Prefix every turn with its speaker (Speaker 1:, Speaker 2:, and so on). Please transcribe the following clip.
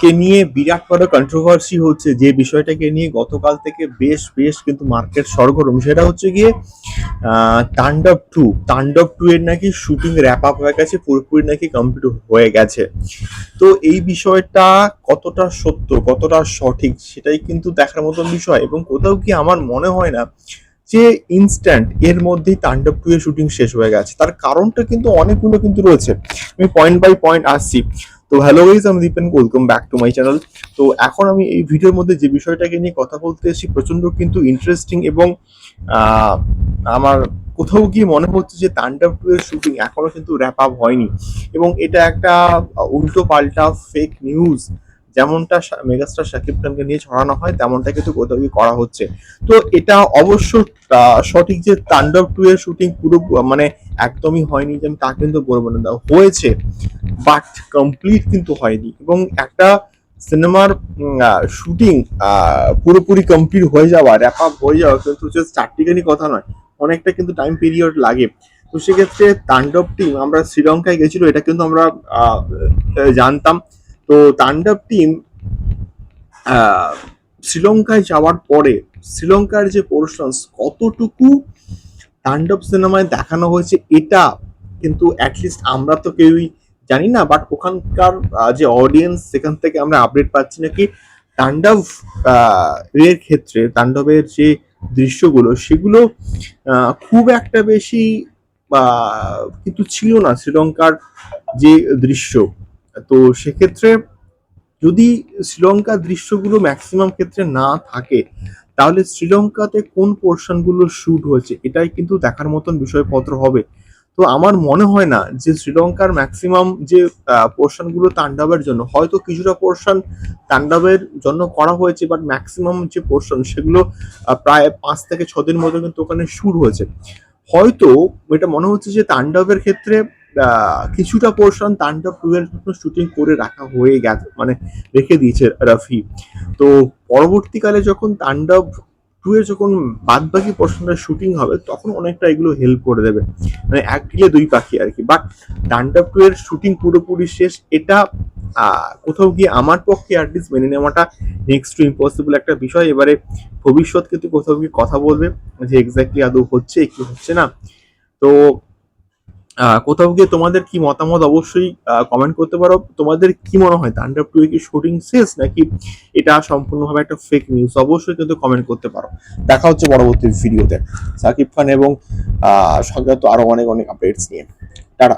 Speaker 1: কে নিয়ে বিরাট বড় কন্ট্রোভার্সি হচ্ছে। যে বিষয়টাকে নিয়ে গতকাল থেকে বেশ বেশ কিন্তু মার্কেট সরগরম। সেটা হচ্ছে গিয়ে তাণ্ডব টু। তাণ্ডব টু এর নাকি শুটিং র্যাপ আপ হয়ে গেছে, পুরোপুরি নাকি কমপ্লিট হয়ে গেছে। তো এই বিষয়টা কতটা সত্য, কতটা সঠিক, সেটাই কিন্তু দেখার মতন বিষয়। এবং কোথাও কি আমার মনে হয় না যে ইনস্ট্যান্ট এর মধ্যেই তাণ্ডব টু এর শুটিং শেষ হয়ে গেছে। তার কারণটা কিন্তু অনেকগুলো কিন্তু রয়েছে। আমি পয়েন্ট বাই পয়েন্ট আসছি। তো হ্যালো গাইজ আমি Dipen welcome back to my channel তো এখন আমি এই ভিডিওর মধ্যে যে বিষয়টাকে নিয়ে কথা বলতে এসেছি, প্রচণ্ড কিন্তু ইন্টারেস্টিং এবং আমার কোথাও গিয়ে মনে হচ্ছে যে তান্ডাব টু এর শুটিং এখনও কিন্তু র্যাপ আপ হয়নি। এবং এটা একটা উল্টো পাল্টা ফেক নিউজ যেমনটা মেগাস্টার শাকিব খানকে নিয়ে ছড়ানো হয়, তেমনটা কিন্তু কোথাও করা হচ্ছে। তো এটা অবশ্য সঠিক যে তাণ্ডব টু এর শুটিং পুরো মানে একদমই হয়নি যে আমি তা কিন্তু বলব না। হয়েছে বাট কমপ্লিট কিন্তু হয়নি। এবং একটা সিনেমার শুটিং পুরোপুরি কমপ্লিট হয়ে যাওয়া র্যাপ আপ হয়ে যাওয়া কিন্তু চারটিখানি কথা নয়, অনেকটা কিন্তু টাইম পিরিয়ড লাগে। তো সেক্ষেত্রে তাণ্ডব টিম আমরা শ্রীলঙ্কায় গেছিল, এটা কিন্তু আমরা জানতাম। তো তাণ্ডব টিম শ্রীলঙ্কায় যাওয়ার পরে শ্রীলঙ্কার যে পোর্শনস কতটুকু তাণ্ডব সিনেমায় দেখানো হয়েছে এটা কিন্তু অ্যাটলিস্ট আমরা তো কেউই জানি না বাট ওখানকার যে অডিয়েন্স সেখান থেকে আমরা আপডেট পাচ্ছি নাকি তাণ্ডব এর ক্ষেত্রে, তাণ্ডবের যে দৃশ্যগুলো সেগুলো খুব একটা বেশি কিন্তু ছিল না শ্রীলঙ্কার যে দৃশ্য। তো সেক্ষেত্রে যদি শ্রীলঙ্কার দৃশ্যগুলো ম্যাক্সিমাম ক্ষেত্রে না থাকে, তাহলে শ্রীলঙ্কাতে কোন পোর্শনগুলো শুট হয়েছে, এটাই কিন্তু দেখার মতন বিষয়পত্র হবে। তো আমার মনে হয় না যে শ্রীলঙ্কার ম্যাক্সিমাম যে পোর্শনগুলো তাণ্ডবের জন্য, হয়তো কিছুটা পোর্শন তাণ্ডবের জন্য করা হয়েছে বাট ম্যাক্সিমাম যে পোর্শন সেগুলো প্রায় পাঁচ থেকে ছ দিন মতো কিন্তু ওখানে শুট হয়েছে। হয়তো এটা মনে হচ্ছে যে তাণ্ডবের ক্ষেত্রে কিছুটা পোর্শন তাণ্ডব টু এর জন্য শুটিং করে রাখা হয়ে গেছে মানে রেখে দিয়েছে রাফি তো পরবর্তীকালে যখন তাণ্ডব টু এর যখন বাদ বাকি পোর্শনের শুটিং হবে, তখন অনেকটা এগুলো হেল্প করে দেবে। মানে এক ঢিলে দুই পাখি আর কি। বাট তাণ্ডব টু এর শুটিং পুরোপুরি শেষ। এটা কোথাও গিয়ে আমার পক্ষে অ্যাটলিস্ট মেনে নেওয়াটা নেক্সট টু ইম্পসিবল একটা বিষয়। এবারে ভবিষ্যৎ কিন্তু কোথাও গিয়ে কথা বলবে যে এক্স্যাক্টলি আদৌ হচ্ছে কি হচ্ছে না। তো কোথাও গিয়ে তোমাদের কি মতামত অবশ্যই কমেন্ট করতে পারো। তোমাদের কি মনে হয় তাণ্ডব টু কি শুটিং শেষ নাকি এটা সম্পূর্ণভাবে একটা ফেক নিউজ অবশ্যই কিন্তু কমেন্ট করতে পারো। দেখা হচ্ছে পরবর্তী ভিডিওতে সাকিব খান এবং আহ, সঙ্গে তো আরও অনেক অনেক আপডেটস নিয়ে। টাটা।